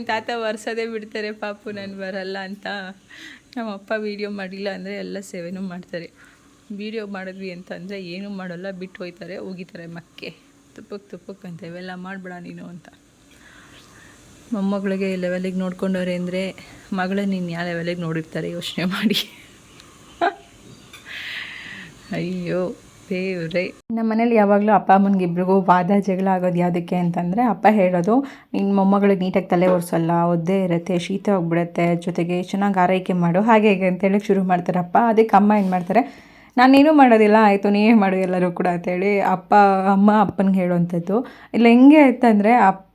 ನಿಮ್ಮ ತಾತ ಒರೆಸೋದೇ ಬಿಡ್ತಾರೆ ಪಾಪು, ನಾನು ಬರಲ್ಲ ಅಂತ. ನಮ್ಮ ಅಪ್ಪ ವೀಡಿಯೋ ಮಾಡಿಲ್ಲ ಅಂದರೆ ಎಲ್ಲ ಸೇವೆನೂ ಮಾಡ್ತಾರೆ. ವೀಡಿಯೋ ಮಾಡಿದ್ವಿ ಅಂತ ಅಂದರೆ ಏನೂ ಮಾಡೋಲ್ಲ ಬಿಟ್ಟು ಹೋಯ್ತಾರೆ ಹೋಗಿತಾರೆ ಮಕ್ಕೆ. ತುಪ್ಪಕ್ಕೆ ತುಪ್ಪಕ್ಕೆ ಅಂತ, ಇವೆಲ್ಲ ಮಾಡಬೇಡ ನೀನು ಅಂತ. ಮೊಮ್ಮಗಳಿಗೆ ಲೆವೆಲಿಗೆ ನೋಡ್ಕೊಂಡವ್ರೆ ಅಂದರೆ ಮಗಳ ನೀನು ಯಾವ ಲೆವೆಲಿಗೆ ನೋಡಿರ್ತಾರೆ ಯೋಚನೆ ಮಾಡಿ. ಅಯ್ಯೋ. ದೇವ್ರೇ ನಮ್ಮ ಮನೇಲಿ ಯಾವಾಗಲೂ ಅಪ್ಪ, ಅಮ್ಮನಿಗೆ ಇಬ್ರಿಗೂ ವಾದ ಜಗಳ ಆಗೋದು ಯಾವುದಕ್ಕೆ ಅಂತಂದರೆ, ಅಪ್ಪ ಹೇಳೋದು ನಿನ್ನ ಮೊಮ್ಮಗಳಿಗೆ ನೀಟಾಗಿ ತಲೆ ಒರೆಸಲ್ಲ, ಒದ್ದೇ ಇರುತ್ತೆ, ಶೀತ ಹೋಗ್ಬಿಡುತ್ತೆ, ಜೊತೆಗೆ ಚೆನ್ನಾಗಿ ಆರೈಕೆ ಮಾಡು, ಹಾಗೆ ಹೇಗೆ ಅಂತೇಳಿ ಶುರು ಮಾಡ್ತಾರೆ ಅಪ್ಪ. ಅದಕ್ಕೆ ಅಮ್ಮ ಏನು ಮಾಡ್ತಾರೆ, ನಾನೇನು ಮಾಡೋದಿಲ್ಲ, ಆಯಿತು, ನೀವೇ ಮಾಡು ಎಲ್ಲರೂ ಕೂಡ ಅಂತೇಳಿ ಅಪ್ಪ, ಅಮ್ಮ, ಅಪ್ಪನಿಗೆ ಹೇಳುವಂಥದ್ದು ಇಲ್ಲ, ಹೆಂಗೆ ಆಯ್ತಂದ್ರೆ, ಅಪ್ಪ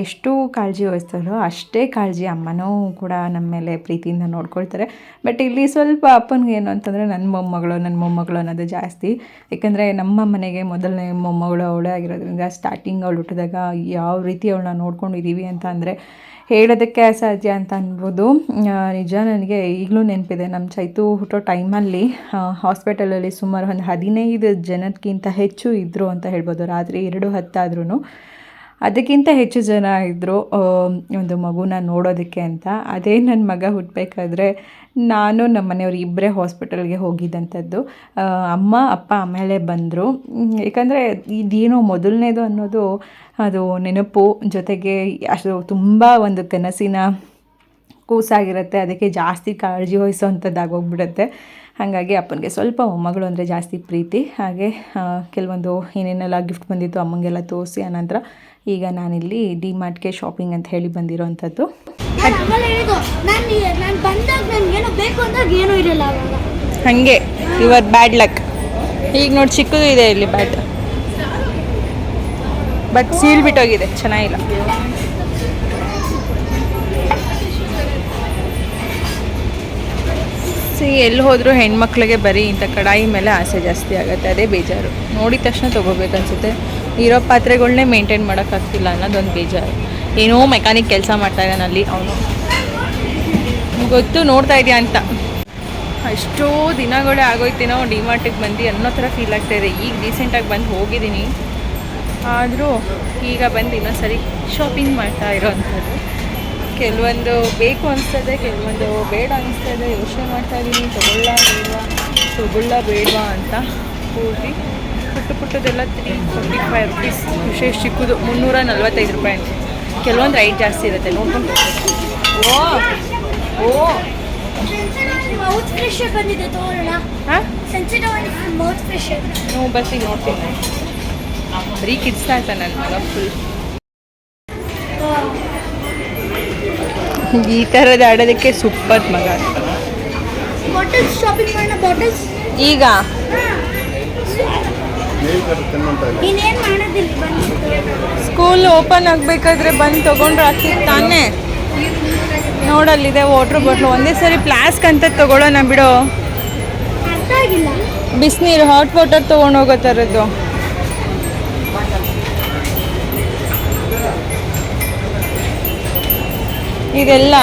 ಎಷ್ಟು ಕಾಳಜಿ ವಹಿಸ್ತಾರೋ ಅಷ್ಟೇ ಕಾಳಜಿ ಅಮ್ಮನೂ ಕೂಡ ನಮ್ಮ ಮೇಲೆ ಪ್ರೀತಿಯಿಂದ ನೋಡ್ಕೊಳ್ತಾರೆ. ಬಟ್ ಇಲ್ಲಿ ಸ್ವಲ್ಪ ಅಪ್ಪನಿಗೆ ಏನು ಅಂತಂದರೆ ನನ್ನ ಮೊಮ್ಮಗಳು ನನ್ನ ಮೊಮ್ಮಗಳು ಅನ್ನೋದು ಜಾಸ್ತಿ. ಏಕೆಂದರೆ ನಮ್ಮ ಮನೆಗೆ ಮೊದಲನೇ ಮೊಮ್ಮಗಳು ಅವಳೇ ಆಗಿರೋದ್ರಿಂದ ಸ್ಟಾರ್ಟಿಂಗ್ ಅವಳು ಹುಟ್ಟಿದಾಗ ಯಾವ ರೀತಿ ಅವಳನ್ನ ನೋಡ್ಕೊಂಡಿದ್ದೀವಿ ಅಂತ ಅಂದರೆ ಹೇಳೋದಕ್ಕೆ ಅಸಾಧ್ಯ ಅಂತ ಅನ್ಬೋದು. ನಿಜ ನನಗೆ ಈಗಲೂ ನೆನಪಿದೆ ನಮ್ಮ ಚೈತು ಹುಟ್ಟೋ ಟೈಮಲ್ಲಿ ಹಾಸ್ಪಿಟಲಲ್ಲಿ ಸುಮಾರು ಒಂದು ಹದಿನೈದು ಜನಕ್ಕಿಂತ ಹೆಚ್ಚು ಇದ್ದರು ಅಂತ ಹೇಳ್ಬೋದು. ರಾತ್ರಿ ಎರಡು ಹತ್ತಾದ್ರೂ ಅದಕ್ಕಿಂತ ಹೆಚ್ಚು ಜನ ಇದ್ದರು ಒಂದು ಮಗುನ ನೋಡೋದಕ್ಕೆ ಅಂತ. ಅದೇ ನನ್ನ ಮಗ ಹುಟ್ಟಬೇಕಾದ್ರೆ ನಾನು ನಮ್ಮ ಮನೆಯವ್ರು ಇಬ್ಬರೇ ಹಾಸ್ಪಿಟಲ್ಗೆ ಹೋಗಿದ್ದಂಥದ್ದು. ಅಮ್ಮ, ಅಪ್ಪ ಆಮೇಲೆ ಬಂದರು. ಏಕೆಂದರೆ ಇದೇನೋ ಮೊದಲನೇದು ಅನ್ನೋದು ಅದು ನೆನಪು ಜೊತೆಗೆ ಅಷ್ಟು ತುಂಬ ಒಂದು ಕನಸಿನ ಕೂಸಾಗಿರುತ್ತೆ. ಅದಕ್ಕೆ ಜಾಸ್ತಿ ಕಾಳಜಿ ವಹಿಸೋವಂಥದ್ದಾಗೋಗ್ಬಿಡುತ್ತೆ ಹಾಗಾಗಿ ಅಪ್ಪನಿಗೆ ಸ್ವಲ್ಪ ಮೊಮ್ಮಗಳು ಅಂದರೆ ಜಾಸ್ತಿ ಪ್ರೀತಿ. ಹಾಗೆ ಕೆಲವೊಂದು ಏನೇನೆಲ್ಲ ಗಿಫ್ಟ್ ಬಂದಿತ್ತು ಅಮ್ಮಂಗೆಲ್ಲ ತೋರಿಸಿ ಆನಂತರ ಈಗ ನಾನಿಲ್ಲಿ ಡಿ ಮಾರ್ಟ್ಗೆ ಶಾಪಿಂಗ್ ಅಂತ ಹೇಳಿ ಬಂದಿರೋವಂಥದ್ದು ಹಂಗೆ ಇವರ್ ಹೇಳಿದ್ದು ನಾನು ನಾನು ಬಂದಾಗ ನನಗೇನೋ ಬೇಕು ಅಂದಾಗ ಏನೂ ಇರಲ್ಲ ಅವಾಗ. ಹಾಗೆ ಯುವರ್ ಬ್ಯಾಡ್ ಲಕ್ ಈಗ ನೋಡಿ ಚಿಕ್ಕದು ಇದೆ ಇಲ್ಲಿ ಬ್ಯಾಟ್ ಬಟ್ ಸೀಲ್ ಬಿಟ್ಟೋಗಿದೆ ಚೆನ್ನಾಗಿಲ್ಲ. ಸಿ, ಎಲ್ಲಿ ಹೋದರೂ ಹೆಣ್ಮಕ್ಳಿಗೆ ಬರೀ ಇಂಥ ಕಡಾಯಿ ಮೇಲೆ ಆಸೆ ಜಾಸ್ತಿ ಆಗುತ್ತೆ. ಅದೇ ಬೇಜಾರು. ನೋಡಿದ ತಕ್ಷಣ ತೊಗೋಬೇಕು ಅನ್ಸುತ್ತೆ. ಇರೋ ಪಾತ್ರೆಗಳನ್ನೇ ಮೇಂಟೈನ್ ಮಾಡೋಕ್ಕಾಗ್ತಿಲ್ಲ ಅನ್ನೋದೊಂದು ಬೇಜಾರು. ಏನೋ ಮೆಕ್ಯಾನಿಕ್ ಕೆಲಸ ಮಾಡ್ತಾ ಇದ್ದಾನೆ ಅಲ್ಲಿ ಅವನು. ಗೊತ್ತು ನೋಡ್ತಾ ಇದೆಯಾ ಅಂತ. ಅಷ್ಟೋ ದಿನಗಳೇ ಆಗೋಯ್ತೇನೋ ಡಿಮಾರ್ಟಿಗೆ ಬಂದು ಅನ್ನೋ ಥರ ಫೀಲ್ ಆಗ್ತಾ ಇದೆ. ಈಗ ರೀಸೆಂಟಾಗಿ ಬಂದು ಹೋಗಿದ್ದೀನಿ. ಆದರೂ ಈಗ ಬಂದು ಇನ್ನೊಂದ್ಸರಿ ಶಾಪಿಂಗ್ ಮಾಡ್ತಾ ಇರೋವಂಥದ್ದು ಕೆಲವೊಂದು ಬೇಕು ಅನಿಸ್ತದೆ, ಕೆಲವೊಂದು ಬೇಡ ಅನಿಸ್ತದೆ, ಯೋಚನೆ ಮಾಡ್ತಾ ಇದ್ದೀನಿ ತಗೊಳ್ಳ ಬೇಡವಾ ತಗೊಳ್ಳ ಬೇಡವಾ ಅಂತ ಪೂರ್ತಿ ಪುಟ್ಟ ಪುಟ್ಟದೆಲ್ಲ ತ್ರೀ ಫೋರ್ಟಿ ಫೈವ್ ರುಪೀಸ್ ವಿಶೇಷ ಚಿಕ್ಕದು ಮುನ್ನೂರ ನಲ್ವತ್ತೈದು ರೂಪಾಯಿ ಅಂತ. ಕೆಲವೊಂದು ರೈಟ್ ಜಾಸ್ತಿ ಇರುತ್ತೆ, ನೋಡ್ಕೊಂಡು. ಓ ಓ. ಮೌತ್ ನೋಡ್ತೀನಿ. ಬರೀ ಕಿಡ್ಸ್ತಾ ಇರ್ತಾನೆ ನನ್ನ ಮಗ ಫುಲ್ ಈ ಥರದ ಆಡೋದಕ್ಕೆ ಸೂಪರ್ ಮಗ. ಈಗ. ಸ್ಕೂಲ್ ಓಪನ್ ಆಗಬೇಕಾದ್ರೆ ಬಂದು ತೊಗೊಂಡ್ರೆ ಆಗ್ತಿತ್ತು ತಾನೇ. ನೋಡಲ್ಲಿದೆ ವಾಟ್ರ್ ಬಾಟ್ಲು ಒಂದೇ ಸರಿ ಪ್ಲಾಸ್ಕ್ ಅಂತ ತಗೊಳ್ಳೋಣ ಬಿಡು. ಅರ್ಥ ಆಗಿಲ್ಲ. ಬಿಸಿನೀರು ಹಾಟ್ ವಾಟರ್ ತಗೊಂಡೋಗೋ ಹೋಗೋ ಥರದ್ದು ಇದೆಲ್ಲ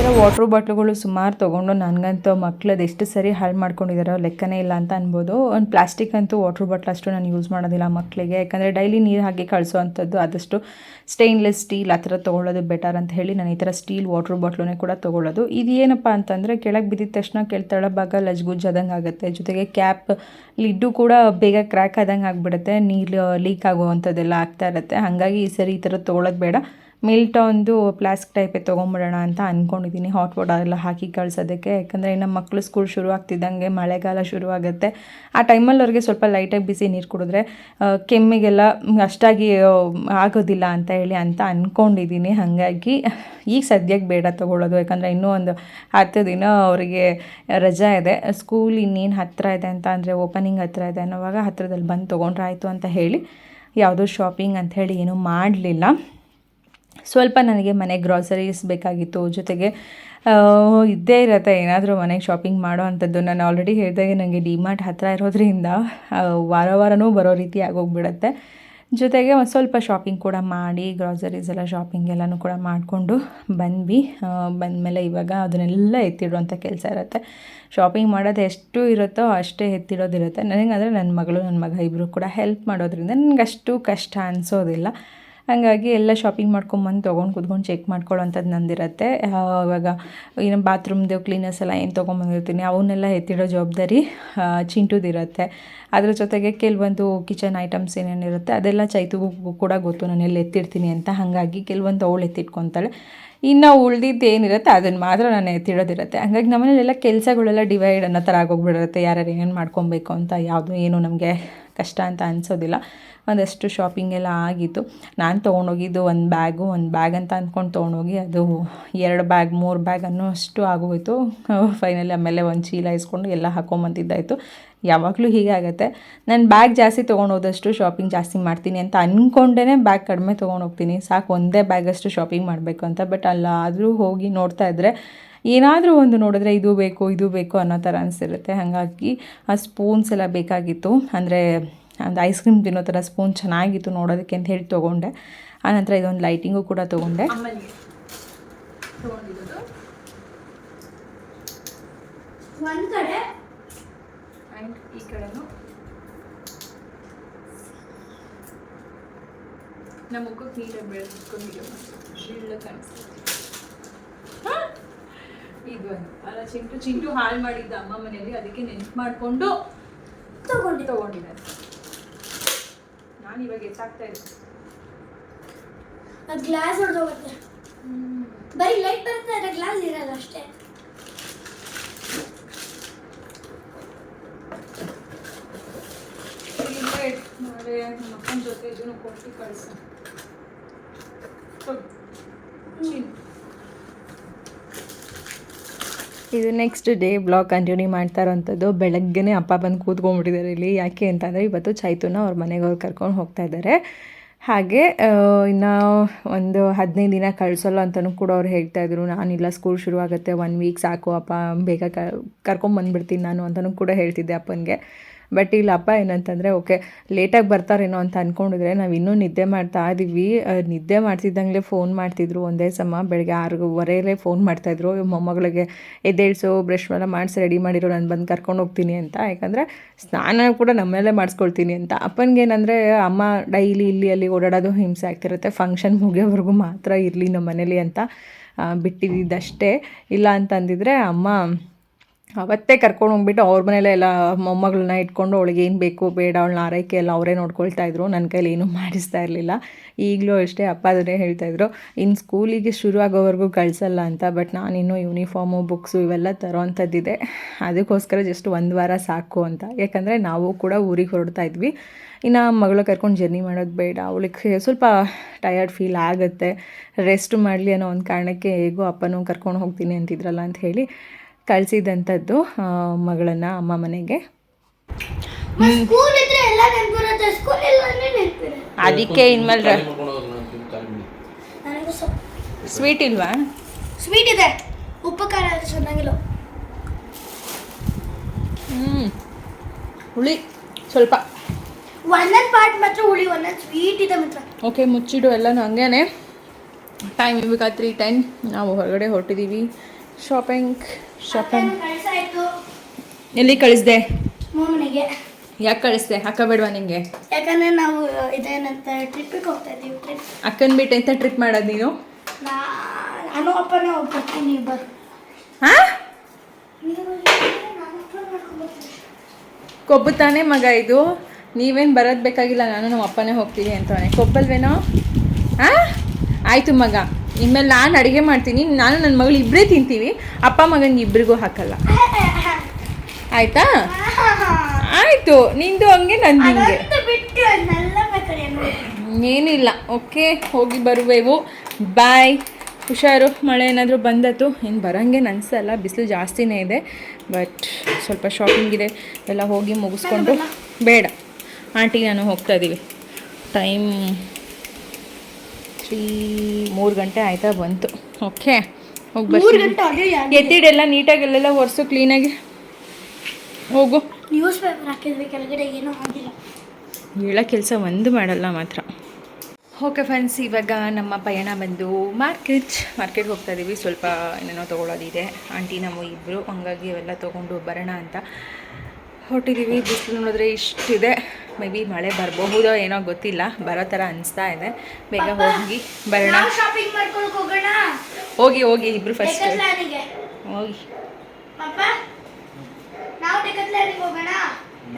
ಥರ ವಾಟ್ರ್ ಬಾಟ್ಲುಗಳು ಸುಮಾರು ತೊಗೊಂಡು ನನಗಂತೂ ಮಕ್ಳದ್ದು ಎಷ್ಟು ಸರಿ ಹಾಳು ಮಾಡ್ಕೊಂಡಿದ್ದಾರೋ ಲೆಕ್ಕನೇ ಇಲ್ಲ ಅಂತ ಅನ್ಬೋದು. ಒಂದು ಪ್ಲಾಸ್ಟಿಕ್ ಅಂತೂ ವಾಟ್ರ್ ಬಾಟ್ಲ್ ಅಷ್ಟು ನಾನು ಯೂಸ್ ಮಾಡೋದಿಲ್ಲ ಮಕ್ಕಳಿಗೆ ಯಾಕಂದರೆ ಡೈಲಿ ನೀರು ಹಾಕಿ ಕಳಿಸೋ ಅಂಥದ್ದು ಆದಷ್ಟು ಸ್ಟೈನ್ಲೆಸ್ ಸ್ಟೀಲ್ ಆ ಥರ ತೊಗೊಳ್ಳೋದು ಬೆಟರ್ ಅಂತ ಹೇಳಿ ನಾನು ಈ ಥರ ಸ್ಟೀಲ್ ವಾಟ್ರ್ ಬಾಟ್ಲನ್ನೇ ಕೂಡ ತೊಗೊಳ್ಳೋದು. ಇದು ಏನಪ್ಪ ಅಂತಂದರೆ ಕೆಳಗೆ ಬಿದ್ದಿದ ತಕ್ಷಣ ಕೆಳ ಭಾಗ ಲಜ್ಗುಜ್ಜದಂಗೆ ಆಗುತ್ತೆ. ಜೊತೆಗೆ ಕ್ಯಾಪ್ ಲಿಡ್ಡು ಕೂಡ ಬೇಗ ಕ್ರ್ಯಾಕ್ ಆದಂಗೆ ಆಗಿಬಿಡುತ್ತೆ. ನೀರು ಲೀಕ್ ಆಗುವಂಥದ್ದೆಲ್ಲ ಆಗ್ತಾ ಇರುತ್ತೆ. ಹಾಗಾಗಿ ಈ ಸರಿ ಈ ಥರ ತೊಗೊಳ್ಳೋದು ಬೇಡ. ಮಿಲ್ಟಾ ಪ್ಲಾಸ್ಕ್ ಟೈಪೇ ತೊಗೊಂಬಿಡೋಣ ಅಂತ ಅಂದ್ಕೊಂಡಿದ್ದೀನಿ ಹಾಟ್ ವಾಟರ್ ಎಲ್ಲ ಹಾಕಿ ಕಳ್ಸೋದಕ್ಕೆ. ಯಾಕಂದರೆ ನಮ್ಮ ಮಕ್ಕಳು ಸ್ಕೂಲ್ ಶುರು ಆಗ್ತಿದ್ದಂಗೆ ಮಳೆಗಾಲ ಶುರು ಆಗುತ್ತೆ. ಆ ಟೈಮಲ್ಲಿ ಅವ್ರಿಗೆ ಸ್ವಲ್ಪ ಲೈಟಾಗಿ ಬಿಸಿ ನೀರು ಕುಡಿದ್ರೆ ಕೆಮ್ಮಿಗೆಲ್ಲ ಅಷ್ಟಾಗಿ ಆಗೋದಿಲ್ಲ ಅಂತ ಹೇಳಿ ಅಂತ ಅಂದ್ಕೊಂಡಿದ್ದೀನಿ ಹಾಗಾಗಿ ಈಗ ಸದ್ಯಕ್ಕೆ ಬೇಡ ತೊಗೊಳ್ಳೋದು. ಯಾಕಂದರೆ ಇನ್ನೂ ಒಂದು ಹತ್ತು ದಿನ ಅವರಿಗೆ ರಜಾ ಇದೆ. ಸ್ಕೂಲ್ ಇನ್ನೇನು ಹತ್ತಿರ ಇದೆ ಅಂತ ಅಂದರೆ ಓಪನಿಂಗ್ ಹತ್ತಿರ ಇದೆ ಅನ್ನೋವಾಗ ಹತ್ತಿರದಲ್ಲಿ ಬಂದು ತೊಗೊಂಡ್ರಾಯಿತು ಅಂತ ಹೇಳಿ, ಯಾವುದೋ ಶಾಪಿಂಗ್ ಅಂತ ಹೇಳಿ ಏನೂ ಮಾಡಲಿಲ್ಲ. ಸ್ವಲ್ಪ ನನಗೆ ಮನೆ ಗ್ರಾಸರೀಸ್ ಬೇಕಾಗಿತ್ತು ಜೊತೆಗೆ ಇದ್ದೇ ಇರುತ್ತೆ, ಏನಾದರೂ ಮನೆಗೆ ಶಾಪಿಂಗ್ ಮಾಡೋ ಅಂಥದ್ದು. ನಾನು ಆಲ್ರೆಡಿ ಹೇಳಿದಾಗೆ ನನಗೆ ಡಿಮಾರ್ಟ್ ಹತ್ತಿರ ಇರೋದ್ರಿಂದ ವಾರ ವಾರನೂ ಬರೋ ರೀತಿ ಆಗೋಗ್ಬಿಡತ್ತೆ. ಜೊತೆಗೆ ಒಂದು ಸ್ವಲ್ಪ ಶಾಪಿಂಗ್ ಕೂಡ ಮಾಡಿ ಗ್ರಾಸರೀಸ್ ಎಲ್ಲ ಶಾಪಿಂಗ್ ಎಲ್ಲನೂ ಕೂಡ ಮಾಡಿಕೊಂಡು ಬಂದ್ವಿ. ಬಂದಮೇಲೆ ಇವಾಗ ಅದನ್ನೆಲ್ಲ ಎತ್ತಿಡುವಂಥ ಕೆಲಸ ಇರುತ್ತೆ. ಶಾಪಿಂಗ್ ಮಾಡೋದು ಎಷ್ಟು ಇರುತ್ತೋ ಅಷ್ಟೇ ಎತ್ತಿಡೋದಿರುತ್ತೆ. ನನಗಂದರೆ ನನ್ನ ಮಗಳು ನನ್ನ ಮಗ ಇಬ್ಬರು ಕೂಡ ಹೆಲ್ಪ್ ಮಾಡೋದ್ರಿಂದ ನನಗೆ ಅಷ್ಟು ಕಷ್ಟ ಅನಿಸೋದಿಲ್ಲ. ಹಾಗಾಗಿ ಎಲ್ಲ ಶಾಪಿಂಗ್ ಮಾಡ್ಕೊಂಬಂದು ತೊಗೊಂಡು ಕುತ್ಕೊಂಡು ಚೆಕ್ ಮಾಡ್ಕೊಳ್ಳೋಂಥದ್ದು ನಂದಿರುತ್ತೆ. ಇವಾಗ ಏನು ಬಾತ್ರೂಮ್ದು ಕ್ಲೀನರ್ಸ್ ಎಲ್ಲ ಏನು ತೊಗೊಂಬಂದಿರ್ತೀನಿ ಅವನ್ನೆಲ್ಲ ಎತ್ತಿಡೋ ಜವಾಬ್ದಾರಿ ಚಿಂಟುದಿರುತ್ತೆ ಅದ್ರ ಜೊತೆಗೆ ಕೆಲವೊಂದು ಕಿಚನ್ ಐಟಮ್ಸ್ ಏನೇನಿರುತ್ತೆ ಅದೆಲ್ಲ ಚೈತುಗೂ ಕೂಡ ಗೊತ್ತು, ನಾನು ಎಲ್ಲಿ ಎತ್ತಿಡ್ತೀನಿ ಅಂತ. ಹಾಗಾಗಿ ಕೆಲವೊಂದು ಅವಳು ಎತ್ತಿಟ್ಕೊತಾಳೆ. ಇನ್ನು ಉಳ್ದಿದ್ದು ಏನಿರುತ್ತೆ ಅದನ್ನು ಮಾತ್ರ ನಾನು ಎತ್ತಿಡೋದಿರುತ್ತೆ. ಹಂಗಾಗಿ ನಮ್ಮನೇಲೆಲ್ಲ ಕೆಲಸಗಳೆಲ್ಲ ಡಿವೈಡ್ ಅನ್ನೋ ಥರ ಆಗೋಗ್ಬಿಡಿರುತ್ತೆ ಯಾರ್ಯಾರು ಏನೇನು ಮಾಡ್ಕೊಬೇಕು ಅಂತ, ಯಾವುದು, ಏನು ನಮಗೆ ಕಷ್ಟ ಅಂತ ಅನಿಸೋದಿಲ್ಲ. ಒಂದಷ್ಟು ಶಾಪಿಂಗ್ ಎಲ್ಲ ಆಗಿತ್ತು. ನಾನು ತೊಗೊಂಡೋಗಿದ್ದು ಒಂದು ಬ್ಯಾಗು ಒಂದು ಬ್ಯಾಗ್ ಅಂತ ಅಂದ್ಕೊಂಡು ತೊಗೊಂಡೋಗಿ ಅದು ಎರಡು ಬ್ಯಾಗ್ ಮೂರು ಬ್ಯಾಗ್ ಅನ್ನೋ ಅಷ್ಟು ಆಗೋಯಿತು. ಫೈನಲಿ ಆಮೇಲೆ ಒಂದು ಚೀಲ ಇಸ್ಕೊಂಡು ಎಲ್ಲ ಹಾಕೊಂಬಂದಿದ್ದಾಯಿತು ಯಾವಾಗಲೂ ಹೀಗೆ ಆಗುತ್ತೆ. ನಾನು ಬ್ಯಾಗ್ ಜಾಸ್ತಿ ತೊಗೊಂಡೋದಷ್ಟು ಶಾಪಿಂಗ್ ಜಾಸ್ತಿ ಮಾಡ್ತೀನಿ ಅಂತ ಅಂದ್ಕೊಂಡೇ ಬ್ಯಾಗ್ ಕಡಿಮೆ ತೊಗೊಂಡೋಗ್ತೀನಿ. ಸಾಕು ಒಂದೇ ಬ್ಯಾಗಷ್ಟು ಶಾಪಿಂಗ್ ಮಾಡಬೇಕು ಅಂತ. ಬಟ್ ಅಲ್ಲಾದರೂ ಹೋಗಿ ನೋಡ್ತಾ ಇದ್ದರೆ ಏನಾದರೂ ಒಂದು ನೋಡಿದ್ರೆ ಇದು ಬೇಕು ಇದು ಬೇಕು ಅನ್ನೋ ಥರ ಅನಿಸಿರುತ್ತೆ. ಹಾಗಾಗಿ ಆ ಸ್ಪೂನ್ಸ್ ಎಲ್ಲ ಬೇಕಾಗಿತ್ತು. ಅಂದರೆ ಒಂದು ಐಸ್ ಕ್ರೀಮ್ ತಿನ್ನೋ ಥರ ಸ್ಪೂನ್ ಚೆನ್ನಾಗಿತ್ತು ನೋಡೋದಕ್ಕೆ ಅಂತ ಹೇಳಿ ತೊಗೊಂಡೆ. ಆನಂತರ ಇದೊಂದು ಲೈಟಿಂಗು ಕೂಡ ತೊಗೊಂಡೆ. ಕಡೆ ಈ ನಮ್ಮ ಮುಖಕ್ಕೆ ಕಾಣಿಸ್ತದೆ. ಇದು. ಅಲ್ಲ ಚಿಂಟು ಚಿಂಟು ಹಾಳು ಮಾಡಿದ್ದ ಅಮ್ಮ ಮನೆಯಲ್ಲಿ ಅದಕ್ಕೆ ನೆನ್ಪು ಮಾಡಿಕೊಂಡು ತಗೊಂಡು ತಗೊಂಡಿದ್ದಾರೆ. ನಾನು ಇವಾಗ ಹೆಚ್ಚಾಗ್ತಾ ಇದ್ದೆ ಅದು ಗ್ಲಾಸ್ ಹೊಡೆದೋಗುತ್ತೆ ಬರೀ ಲೈಟ್ ಬರುತ್ತೆ ಅದರ ಗ್ಲಾಸ್ ಇರಲ್ಲ ಅಷ್ಟೇ. ನಮ್ಮ ಅಪ್ಪನ ಜೊತೆ ಇದನ್ನು ಕೊಟ್ಟು ಕಳಿಸು. ಇದು ನೆಕ್ಸ್ಟ್ ಡೇ ಬ್ಲಾಗ್ ಕಂಟಿನ್ಯೂ ಮಾಡ್ತಾ ಇರೋವಂಥದ್ದು ಬೆಳಗ್ಗೆನೇ ಅಪ್ಪ ಬಂದು ಕೂತ್ಕೊಂಡ್ಬಿಟ್ಟಿದ್ದಾರೆ ಇಲ್ಲಿ. ಯಾಕೆ ಅಂತಂದರೆ ಇವತ್ತು ಚೈತುನ ಅವ್ರ ಮನೆಗೆ ಅವ್ರು ಕರ್ಕೊಂಡು ಹೋಗ್ತಾ ಇದ್ದಾರೆ. ಹಾಗೆ ಇನ್ನು ಒಂದು ಹದಿನೈದು ದಿನ ಕಳಿಸಲ್ಲ ಅಂತಲೂ ಕೂಡ ಅವ್ರು ಹೇಳ್ತಾ ಇದ್ರು. ನಾನಿಲ್ಲ ಸ್ಕೂಲ್ ಶುರು ಆಗುತ್ತೆ ಒನ್ ವೀಕ್ ಸಾಕು, ಅಪ್ಪ ಬೇಗ ಕ ಕರ್ಕೊಂಬಂದ್ಬಿಡ್ತೀನಿ ನಾನು ಅಂತಲೂ ಕೂಡ ಹೇಳ್ತಿದ್ದೆ ಅಪ್ಪನಿಗೆ. ಬಟ್ ಇಲ್ಲಿ, ಅಪ್ಪ ಏನಂತಂದರೆ, ಓಕೆ ಲೇಟಾಗಿ ಬರ್ತಾರೇನೋ ಅಂತ ಅಂದ್ಕೊಂಡಿದ್ರೆ ನಾವು ಇನ್ನೂ ನಿದ್ದೆ ಮಾಡ್ತಾ ಇದ್ದೀವಿ ನಿದ್ದೆ ಮಾಡ್ತಿದ್ದಂಗೆ ಫೋನ್ ಮಾಡ್ತಿದ್ರು ಒಂದೇ ಸಮ. ಬೆಳಗ್ಗೆ ಆರೂವರೆಯಲ್ಲೇ ಫೋನ್ ಮಾಡ್ತಾಯಿದ್ರು ಮೊಮ್ಮಗಳಿಗೆ ಎದ್ದೇಳ್ಸು ಬ್ರಷ್ ಎಲ್ಲ ಮಾಡಿಸಿ ರೆಡಿ ಮಾಡಿರೋ, ನಾನು ಬಂದು ಕರ್ಕೊಂಡು ಹೋಗ್ತೀನಿ ಅಂತ. ಯಾಕಂದರೆ, ಸ್ನಾನ ಕೂಡ ನಮ್ಮಲ್ಲೇ ಮಾಡಿಸ್ಕೊಳ್ತೀನಿ ಅಂತ. ಅಪ್ಪನಿಗೆ ಏನಂದರೆ, ಅಮ್ಮ ಡೈಲಿ ಇಲ್ಲಿ ಅಲ್ಲಿ ಓಡಾಡೋದು ಹಿಂಸೆ ಆಗ್ತಿರುತ್ತೆ. ಫಂಕ್ಷನ್ ಮುಗಿಯೋವರೆಗೂ ಮಾತ್ರ ಇರಲಿ ನಮ್ಮ ಮನೇಲಿ ಅಂತ ಬಿಟ್ಟಿದ್ದಷ್ಟೇ ಇಲ್ಲ ಅಂತಂದಿದ್ರೆ, ಅಮ್ಮ ಅವತ್ತೇ ಕರ್ಕೊಂಡು ಹೋಗ್ಬಿಟ್ಟು ಅವ್ರ ಮನೇಲೆ ಎಲ್ಲ ಮೊಮ್ಮಗಳನ್ನ ಇಟ್ಕೊಂಡು ಅವಳಿಗೆ ಏನು ಬೇಕು, ಬೇಡ, ಅವಳನ್ನ ಆರೈಕೆ ಎಲ್ಲ ಅವರೇ ನೋಡ್ಕೊಳ್ತಾ ಇದ್ರು. ನನ್ನ ಕೈಲಿ ಏನೂ ಮಾಡಿಸ್ತಾ ಇರಲಿಲ್ಲ. ಈಗಲೂ ಅಷ್ಟೇ ಅಪ್ಪ ಅದನ್ನೇ ಹೇಳ್ತಾ ಇದ್ರು. ಇನ್ನು ಸ್ಕೂಲಿಗೆ ಶುರು ಆಗೋವರೆಗೂ ಕಳಿಸಲ್ಲ ಅಂತ, ಬಟ್ ನಾನಿನ್ನೂ ಯೂನಿಫಾರ್ಮು ಬುಕ್ಸು ಇವೆಲ್ಲ ತರೋವಂಥದ್ದಿದೆ ಅದಕ್ಕೋಸ್ಕರ ಜಸ್ಟ್ ಒಂದು ವಾರ ಸಾಕು ಅಂತ. ಯಾಕಂದರೆ ನಾವು ಕೂಡ ಊರಿಗೆ ಹೊರಡ್ತಾ ಇದ್ವಿ. ಇನ್ನು ಮಗಳು ಕರ್ಕೊಂಡು ಜರ್ನಿ ಮಾಡೋದು ಬೇಡ. ಅವಳಿಗೆ ಸ್ವಲ್ಪ ಟಯರ್ಡ್ ಫೀಲ್ ಆಗುತ್ತೆ. ರೆಸ್ಟ್ ಮಾಡಲಿ ಅನ್ನೋ ಒಂದು ಕಾರಣಕ್ಕೆ ಹೇಗೋ ಅಪ್ಪನೂ ಕರ್ಕೊಂಡು ಹೋಗ್ತೀನಿ ಅಂತಿದ್ರಲ್ಲ ಅಂತ ಹೇಳಿ ಕಳಿಸಿದಂಥದ್ದು ಮಗಳನ್ನು ಅಮ್ಮ ಮನೆಗೆ. ಸ್ಕೂಲ್ ಇದ್ರೆ ಎಲ್ಲ ನೆನಪಿರುತ್ತೆ. ಸ್ಕೂಲ್ ಇಲ್ಲ ಅಂದ್ರೆ ನೆನಪಿರುತ್ತೆ ಅದಕ್ಕೆ ಇನ್ಮೇಲೆ ನನಗೂ ಸ್ವೀಟ್ ಇಲ್ವಾ? ಸ್ವೀಟ್ ಇದೆ. ಉಪ್ಪು ಖಾರ ಚೆನ್ನಾಗಿಲ್ಲ. ಹ್ಞೂ ಹುಳಿ ಸ್ವಲ್ಪ. ಒಂದೊಂದು ಪಾರ್ಟ್ ಮಾತ್ರ ಹುಳಿ ಒಂದೊಂದು ಸ್ವೀಟ್ ಇದೆ ಮಾತ್ರ. ಓಕೆ ಮುಚ್ಚಿಡು ಎಲ್ಲನೂ ಹಂಗೇನೆ. ಟೈಮ್ ಇವಾಗ ತ್ರೀ ಟೈಮ್ ನಾವು ಹೊರಗಡೆ ಹೊರಟಿದ್ದೀವಿ ಶಾಪಿಂಗ್ ಶಾಪಿಂಗ್ ಎಲ್ಲಿ ಕಳಿಸ್ದೆ? ಮನೆಗೆ ಯಾಕೆ ಕಳಿಸ್ದೆ? ಅಕ್ಕ ಬೇಡವಾ ನಿಂಗೆ? ಯಾಕಂದ್ರೆ ನಾವು ಇದೇನಂತ ಟ್ರಿಪ್ಪಿಗೆ ಹೋಗ್ತಾ ಇದ್ದೀವಿ ಟ್ರಿಪ್ ಅಕ್ಕನ ಬಿಟ್ಟು ಎಂತ ಟ್ರಿಪ್ ಮಾಡೋದು ನೀನು? ನಾನು ಅಪ್ಪನೇ ಹೋಗ್ಬರ್ತೀನಿ ಬರ್. ಕೊಬ್ಬು ತಾನೇ ಮಗ ಇದು. ನೀವೇನು ಬರೋದು ಬೇಕಾಗಿಲ್ಲ ನಾನು ನಮ್ಮ ಅಪ್ಪನೇ ಹೋಗ್ತೀನಿ ಅಂತಾನೆ. ಕೊಬ್ಬಲ್ವೇನೋ? ಹಾಂ? ಆಯಿತು ಮಗ. ಇನ್ಮೇಲೆ ನಾನು ಅಡುಗೆ ಮಾಡ್ತೀನಿ ನಾನು ನನ್ನ ಮಗಳು ಇಬ್ಬರೇ ತಿಂತೀವಿ ಅಪ್ಪ ಮಗನಿಗೆ ಇಬ್ಬರಿಗೂ ಹಾಕಲ್ಲ. ಆಯಿತಾ? ಆಯಿತು ನಿಂದು ಹಂಗೆ ನಂದು ಹಿಂಗೆ. ಏನಿಲ್ಲ ಓಕೆ ಹೋಗಿ ಬರುವೆವು. ಬಾಯ್. ಹುಷಾರು ಮಳೆ ಏನಾದರೂ ಬಂದತ್ತು? ಏನು ಬರೋಂಗೆ ಅನಿಸಲ್ಲ ಬಿಸಿಲು ಜಾಸ್ತಿನೇ ಇದೆ. ಬಟ್ ಸ್ವಲ್ಪ ಶಾಪಿಂಗ್ ಇದೆ ಎಲ್ಲ ಹೋಗಿ ಮುಗಿಸ್ಕೊಂಡು. ಬೇಡ ಆಂಟಿ ನಾನು ಹೋಗ್ತಾ ಇದ್ದೀವಿ ಟೈಮ್ ತ್ರೀ ಮೂರು ಗಂಟೆ ಆಯ್ತಾ ಬಂತು. ಓಕೆ ಹೋಗಿ ಎತ್ತಿಡೆಲ್ಲ ನೀಟಾಗಿ ಎಲ್ಲೆಲ್ಲ ಒರೆಸು ಕ್ಲೀನಾಗಿ ಹೋಗು. ನ್ಯೂಸ್ ಪೇಪರ್ ಹಾಕಿದ್ವಿ ಕೆಳಗಡೆ ಏನೂ ಆಗಿಲ್ಲ. ಹೇಳೋ ಕೆಲಸ ಒಂದು ಮಾಡಲ್ಲ ಮಾತ್ರ. ಓಕೆ ಫ್ರೆಂಡ್ಸ್ ಇವಾಗ ನಮ್ಮ ಪಯಣ ಬಂದು ಮಾರ್ಕೆಟ್. ಮಾರ್ಕೆಟ್ಗೆ ಹೋಗ್ತಾ ಇದ್ದೀವಿ ಸ್ವಲ್ಪ ಏನೇನೋ ತೊಗೊಳೋದಿದೆ. ಆಂಟಿ ನಮ್ಮ ಇಬ್ಬರು ಹಂಗಾಗಿ ಅವೆಲ್ಲ ತೊಗೊಂಡು ಬರೋಣ ಅಂತ ಹೊರಟಿದ್ದೀವಿ ಬಿಸಿಲು ನೋಡಿದ್ರೆ ಇಷ್ಟಿದೆ. ಮೇ ಬಿ ಮಳೆ ಬರಬಹುದೋ ಏನೋ ಗೊತ್ತಿಲ್ಲ ಬರೋ ಥರ ಅನಿಸ್ತಾ ಇದೆ. ಬೇಗ ಹೋಗಿ ಬರೋಣ. ಹೋಗಿ ಹೋಗಿ ಇಬ್ಬರು ಫಸ್ಟ್ ಹೋಗಿ.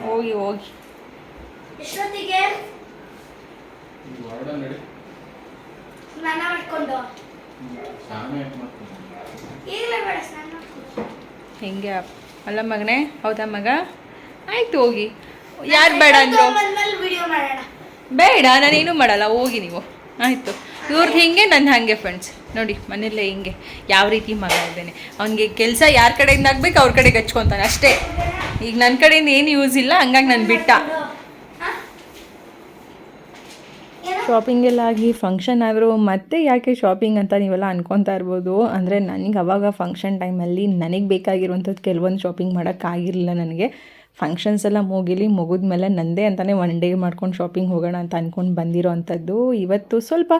ಹೋಗಿ ಹೋಗಿ. ಹೆಂಗೆ ಅಲ್ಲ ಮಗನೇ ಹೌದಾ ಮಗ? ಆಯ್ತು ಹೋಗಿ. ಯಾರು ಬೇಡ ಅಂದ್ರು? ಬಂದ್ಮೇಲೆ ವಿಡಿಯೋ ಮಾಡೋಣ. ಬೇಡ ನಾನೇನು ಮಾಡಲ್ಲ ಹೋಗಿ ನೀವು. ಆಯಿತು. ಇವ್ರದ್ದು ಹಿಂಗೆ ನನ್ನ ಹಾಗೆ ಫ್ರೆಂಡ್ಸ್ ನೋಡಿ ಮನೆಯಲ್ಲೇ ಹಿಂಗೆ. ಯಾವ ರೀತಿ ಮಗ ಇದ್ದೇನೆ. ಅವನಿಗೆ ಕೆಲಸ ಯಾರ ಕಡೆಯಿಂದ ಆಗ್ಬೇಕು ಅವ್ರ ಕಡೆಗೆ ಹಚ್ಕೊತಾನೆ. ಅಷ್ಟೇ. ಈಗ ನನ್ನ ಕಡೆಯಿಂದ ಏನು ಯೂಸ್ ಇಲ್ಲ ಹಂಗಾಗಿ ನಾನು ಬಿಟ್ಟ. ಶಾಪಿಂಗ್ ಎಲ್ಲ ಆಗಿ ಫಂಕ್ಷನ್ ಆದರೂ ಮತ್ತೆ ಯಾಕೆ ಶಾಪಿಂಗ್ ಅಂತ ನೀವೆಲ್ಲ ಅನ್ಕೊತಾ ಇರ್ಬೋದು? ಅಂದರೆ ನನಗೆ ಅವಾಗ ಫಂಕ್ಷನ್ ಟೈಮಲ್ಲಿ ನನಗೆ ಬೇಕಾಗಿರುವಂಥದ್ದು ಕೆಲವೊಂದು ಶಾಪಿಂಗ್ ಮಾಡೋಕ್ಕಾಗಿರಲಿಲ್ಲ ನನಗೆ. ಫಂಕ್ಷನ್ಸ್ ಎಲ್ಲ ಮುಗಿಲಿ, ಮುಗಿದ್ಮೇಲೆ ನಂದೇ ಅಂತಲೇ ಒನ್ ಡೇ ಮಾಡ್ಕೊಂಡು ಶಾಪಿಂಗ್ ಹೋಗೋಣ ಅಂತ ಅಂದ್ಕೊಂಡು ಬಂದಿರೋ ಅಂಥದ್ದು. ಇವತ್ತು ಸ್ವಲ್ಪ